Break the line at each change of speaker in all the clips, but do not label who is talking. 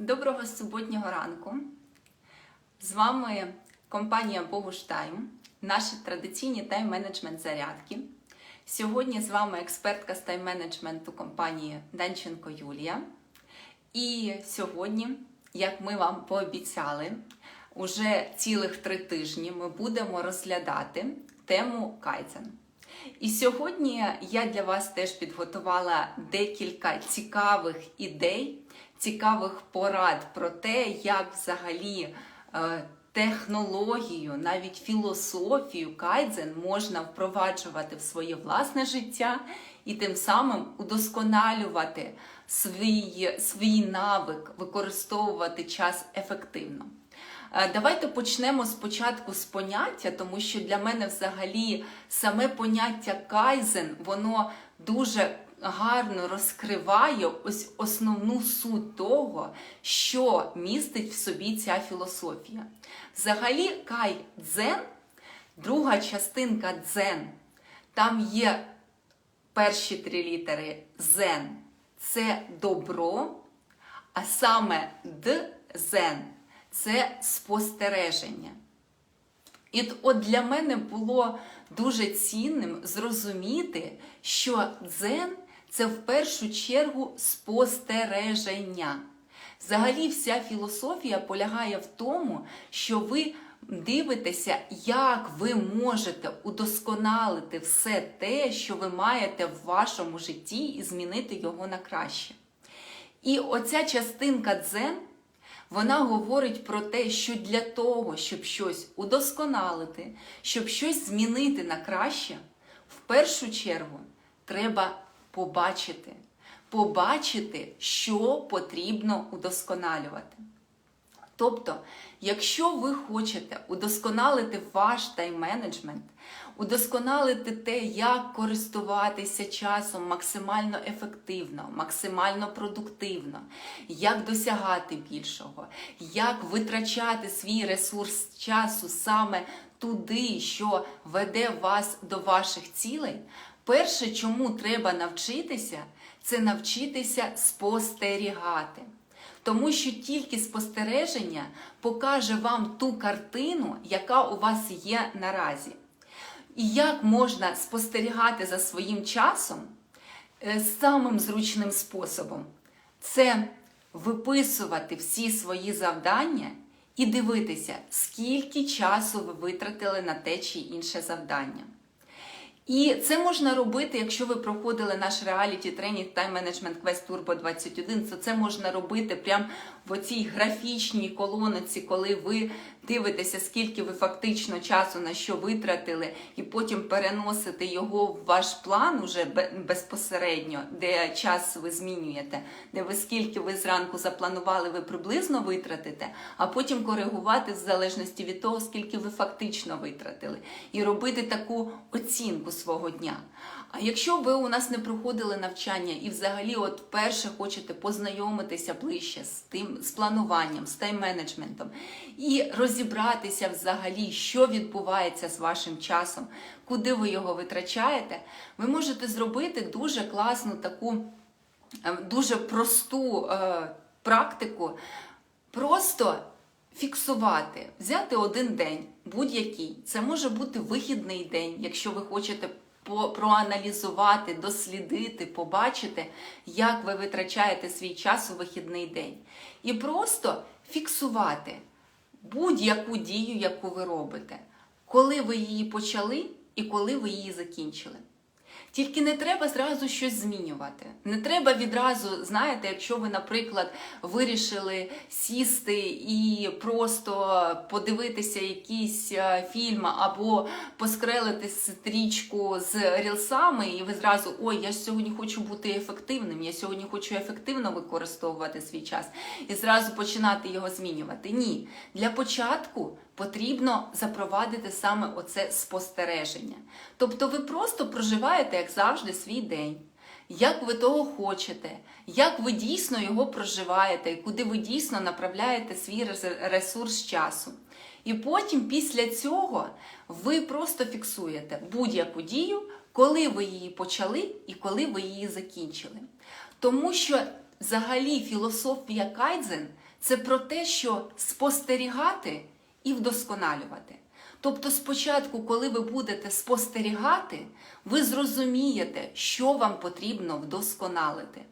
Доброго суботнього ранку. З вами компанія Богуш Тайм, наші традиційні тайм-менеджмент зарядки. Сьогодні з вами експертка з тайм-менеджменту компанії Данченко Юлія. І сьогодні, як ми вам пообіцяли, уже цілих три тижні ми будемо розглядати тему Кайдзен. І сьогодні я для вас теж підготувала декілька цікавих ідей, цікавих порад про те, як взагалі е, технологію, навіть філософію кайдзен можна впроваджувати в своє власне життя і тим самим удосконалювати свій, свій навик, використовувати час ефективно. Е, Давайте почнемо спочатку з поняття, тому що для мене взагалі саме поняття кайзен, воно дуже гарно розкриває ось основну суть того, що містить в собі ця філософія. Взагалі, кай-дзен, друга частинка дзен, там є перші три літери зен це добро, а саме д зен це спостереження. І от для мене було дуже цінним зрозуміти, що дзен це в першу чергу спостереження. Взагалі, вся філософія полягає в тому, що ви дивитеся, як ви можете удосконалити все те, що ви маєте в вашому житті, і змінити його на краще. І оця частинка дзен. Вона говорить про те, що для того, щоб щось удосконалити, щоб щось змінити на краще, в першу чергу треба побачити. Побачити, що потрібно удосконалювати. Тобто, якщо ви хочете удосконалити ваш тайм-менеджмент, удосконалити те, як користуватися часом максимально ефективно, максимально продуктивно, як досягати більшого, як витрачати свій ресурс часу саме туди, що веде вас до ваших цілей, перше, чому треба навчитися, це навчитися спостерігати. Тому що тільки спостереження покаже вам ту картину, яка у вас є наразі. І як можна спостерігати за своїм часом е, самим зручним способом це виписувати всі свої завдання і дивитися, скільки часу ви витратили на те чи інше завдання. І це можна робити, якщо ви проходили наш реаліті тренінг Time Management Quest Turbo 21, то це можна робити прямо в оцій графічній колонці, коли ви дивитеся, скільки ви фактично часу на що витратили, і потім переносите його в ваш план уже безпосередньо, де час ви змінюєте, де ви скільки ви зранку запланували, ви приблизно витратите, а потім коригувати в залежності від того, скільки ви фактично витратили, і робити таку оцінку свого дня. А якщо ви у нас не проходили навчання і взагалі от перше хочете познайомитися ближче з тим з плануванням, з тайм-менеджментом і розібратися взагалі, що відбувається з вашим часом, куди ви його витрачаєте, ви можете зробити дуже класну таку, дуже просту е, практику. Просто фіксувати, взяти один день, будь-який. Це може бути вихідний день, якщо ви хочете проаналізувати, дослідити, побачити, як ви витрачаєте свій час у вихідний день. І просто фіксувати будь-яку дію, яку ви робите, коли ви її почали і коли ви її закінчили. Тільки не треба зразу щось змінювати. Не треба відразу, знаєте, якщо ви, наприклад, вирішили сісти і просто подивитися якийсь е, фільм або поскрелити стрічку з рілсами, і ви зразу ой, я сьогодні хочу бути ефективним, я сьогодні хочу ефективно використовувати свій час і зразу починати його змінювати. Ні, для початку потрібно запровадити саме оце спостереження. Тобто ви просто проживаєте, як завжди, свій день. Як ви того хочете, як ви дійсно його проживаєте, і куди ви дійсно направляєте свій ресурс часу. І потім, після цього, ви просто фіксуєте будь-яку дію, коли ви її почали і коли ви її закінчили. Тому що взагалі філософія Кайдзен це про те, що спостерігати і вдосконалювати. Тобто, спочатку, коли ви будете спостерігати, ви зрозумієте, що вам потрібно вдосконалити.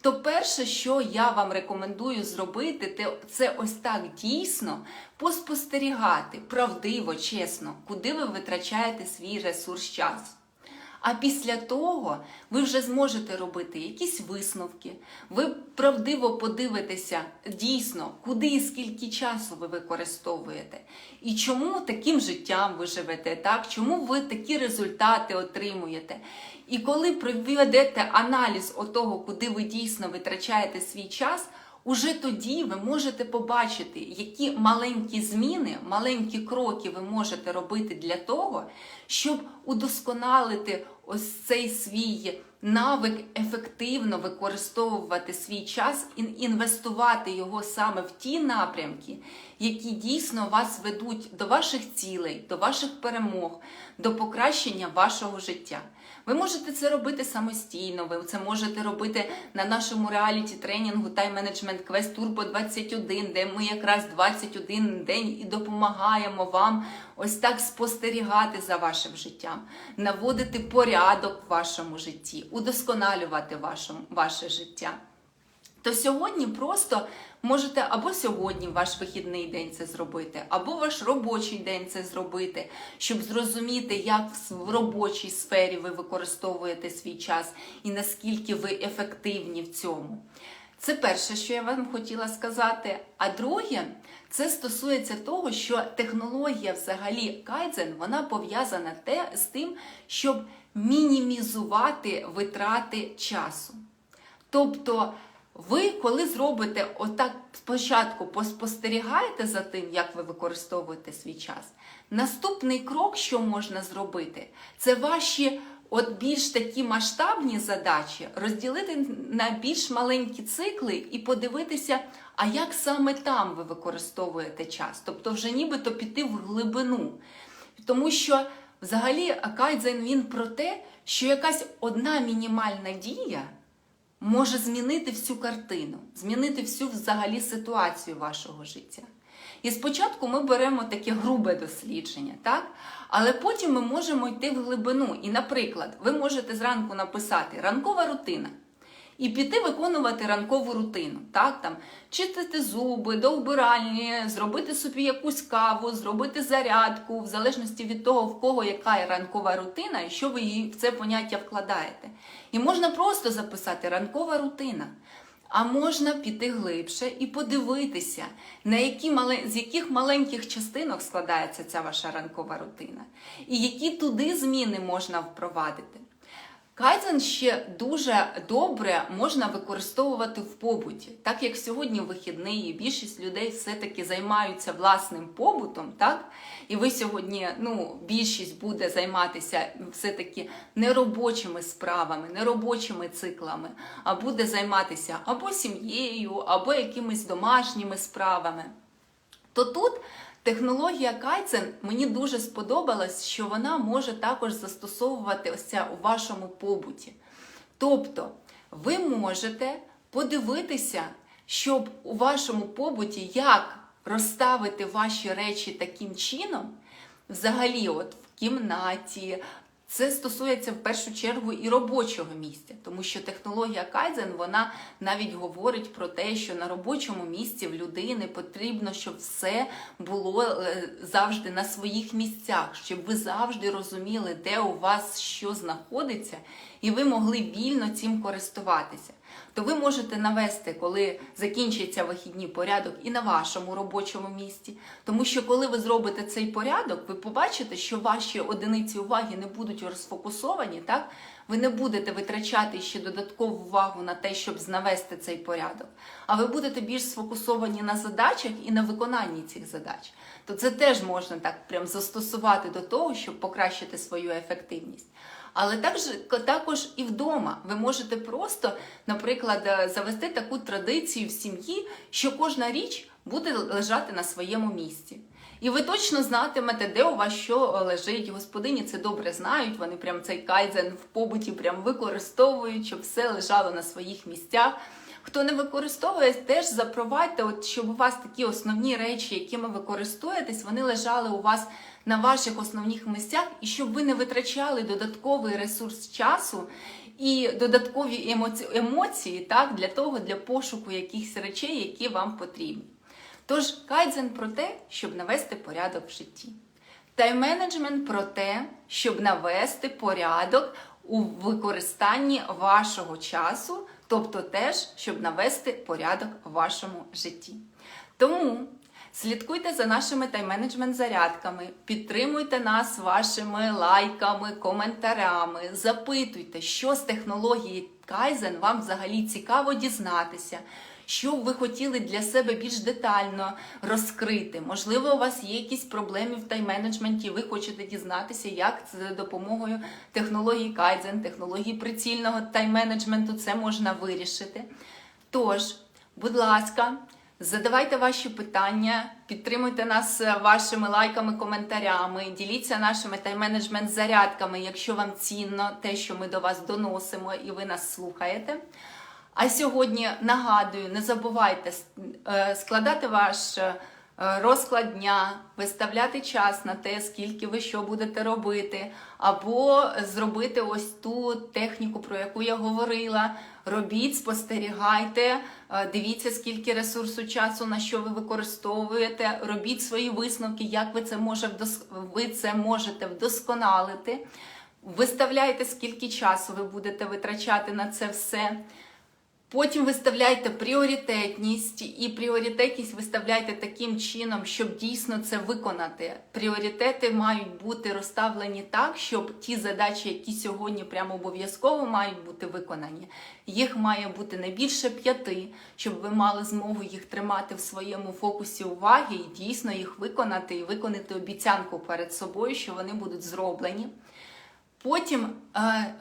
То перше, що я вам рекомендую зробити, це ось так дійсно поспостерігати правдиво, чесно, куди ви витрачаєте свій ресурс час. А після того ви вже зможете робити якісь висновки, ви правдиво подивитеся дійсно, куди і скільки часу ви використовуєте, і чому таким життям ви живете, так? чому ви такі результати отримуєте. І коли проведете аналіз того, куди ви дійсно витрачаєте свій час, Уже тоді ви можете побачити, які маленькі зміни, маленькі кроки ви можете робити для того, щоб удосконалити ось цей свій навик ефективно використовувати свій час і інвестувати його саме в ті напрямки, які дійсно вас ведуть до ваших цілей, до ваших перемог, до покращення вашого життя. Ви можете це робити самостійно, ви це можете робити на нашому реаліті тренінгу тайм-менеджмент квест Турбо 21, де ми якраз 21 день і допомагаємо вам ось так спостерігати за вашим життям, наводити порядок в вашому житті, удосконалювати вашому, ваше життя. То сьогодні просто можете або сьогодні ваш вихідний день це зробити, або ваш робочий день це зробити, щоб зрозуміти, як в робочій сфері ви використовуєте свій час і наскільки ви ефективні в цьому. Це перше, що я вам хотіла сказати. А друге, це стосується того, що технологія взагалі кайдзен, вона пов'язана те з тим, щоб мінімізувати витрати часу. Тобто, ви, коли зробите отак спочатку поспостерігаєте за тим, як ви використовуєте свій час, наступний крок, що можна зробити, це ваші от більш такі масштабні задачі розділити на більш маленькі цикли і подивитися, а як саме там ви використовуєте час. Тобто, вже нібито піти в глибину. Тому що взагалі кайдзен він про те, що якась одна мінімальна дія може змінити всю картину, змінити всю взагалі ситуацію вашого життя. І спочатку ми беремо таке грубе дослідження, так? але потім ми можемо йти в глибину. І, наприклад, ви можете зранку написати ранкова рутина. І піти виконувати ранкову рутину, так там чистити зуби, до вбиральні, зробити собі якусь каву, зробити зарядку, в залежності від того, в кого яка ранкова рутина, і що ви її в це поняття вкладаєте. І можна просто записати ранкова рутина. А можна піти глибше і подивитися, на які з яких маленьких частинок складається ця ваша ранкова рутина, і які туди зміни можна впровадити. Кайдзен ще дуже добре можна використовувати в побуті, так як сьогодні вихідний, більшість людей все-таки займаються власним побутом, так? І ви сьогодні, ну, більшість буде займатися все-таки не робочими справами, не робочими циклами, а буде займатися або сім'єю, або якимись домашніми справами. То тут Технологія Кайцен мені дуже сподобалась, що вона може також застосовуватися у вашому побуті. Тобто, ви можете подивитися, щоб у вашому побуті як розставити ваші речі таким чином, взагалі, от в кімнаті. Це стосується в першу чергу і робочого місця, тому що технологія Кайдзен вона навіть говорить про те, що на робочому місці в людини потрібно, щоб все було е, завжди на своїх місцях, щоб ви завжди розуміли, де у вас що знаходиться, і ви могли вільно цим користуватися. То ви можете навести, коли закінчиться вихідні порядок, і на вашому робочому місці. Тому що, коли ви зробите цей порядок, ви побачите, що ваші одиниці уваги не будуть розфокусовані, так? Ви не будете витрачати ще додаткову увагу на те, щоб навести цей порядок, а ви будете більш сфокусовані на задачах і на виконанні цих задач. То це теж можна так прям застосувати до того, щоб покращити свою ефективність. Але також, також і вдома ви можете просто, наприклад, е, завести таку традицію в сім'ї, що кожна річ буде лежати на своєму місці. І ви точно знатимете, де у вас що лежить. Господині це добре знають. Вони прям цей кайдзен в побуті прям використовують, щоб все лежало на своїх місцях. Хто не використовує, теж запровадьте, от щоб у вас такі основні речі, якими ви користуєтесь, вони лежали у вас на ваших основних місцях, і щоб ви не витрачали додатковий ресурс часу і додаткові емоці... емоції так, для того, для пошуку якихось речей, які вам потрібні. Тож кайдзен про те, щоб навести порядок в житті. Тайм-менеджмент про те, щоб навести порядок у використанні вашого часу, тобто теж, щоб навести порядок в вашому житті. Тому слідкуйте за нашими тайм-менеджмент зарядками, підтримуйте нас вашими лайками, коментарями, запитуйте, що з технології Кайзен вам взагалі цікаво дізнатися. Що б ви хотіли для себе більш детально розкрити? Можливо, у вас є якісь проблеми в тайм-менеджменті, ви хочете дізнатися, як за допомогою технології Kaizen, технології прицільного тайм-менеджменту це можна вирішити. Тож, будь ласка, задавайте ваші питання, підтримуйте нас вашими лайками, коментарями, діліться нашими тайм-менеджмент зарядками, якщо вам цінно те, що ми до вас доносимо і ви нас слухаєте. А сьогодні нагадую, не забувайте е, складати ваш е, розклад дня, виставляти час на те, скільки ви що будете робити, або зробити ось ту техніку, про яку я говорила. Робіть, спостерігайте, е, дивіться, скільки ресурсу часу, на що ви використовуєте, робіть свої висновки, як ви це, може ви це можете вдосконалити. Виставляйте, скільки часу ви будете витрачати на це все. Потім виставляйте пріоритетність і пріоритетність виставляйте таким чином, щоб дійсно це виконати. Пріоритети мають бути розставлені так, щоб ті задачі, які сьогодні прямо обов'язково мають бути виконані, їх має бути не більше п'яти, щоб ви мали змогу їх тримати в своєму фокусі уваги і дійсно їх виконати, і виконати обіцянку перед собою, що вони будуть зроблені. Потім е,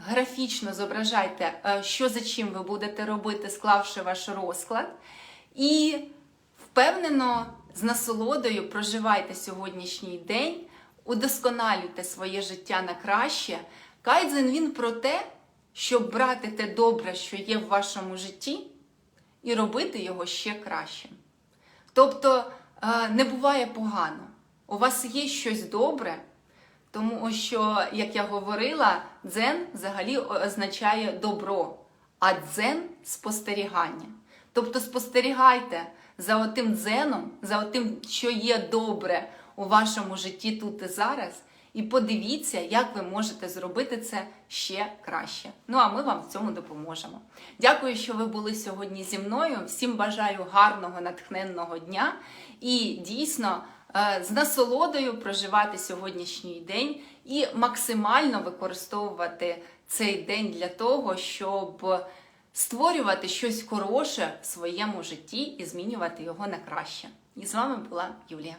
графічно зображайте, е, що за чим ви будете робити, склавши ваш розклад. І впевнено, з насолодою проживайте сьогоднішній день, удосконалюйте своє життя на краще. Кайдзен він про те, щоб брати те добре, що є в вашому житті, і робити його ще краще. Тобто е, не буває погано. У вас є щось добре. Тому що, як я говорила, дзен взагалі означає добро, а дзен спостерігання. Тобто спостерігайте за отим дзеном, за отим, що є добре у вашому житті тут і зараз, і подивіться, як ви можете зробити це ще краще. Ну а ми вам в цьому допоможемо. Дякую, що ви були сьогодні зі мною. Всім бажаю гарного, натхненного дня і дійсно. Е, з насолодою проживати сьогоднішній день і максимально використовувати цей день для того, щоб створювати щось хороше в своєму житті і змінювати його на краще. І з вами була Юлія.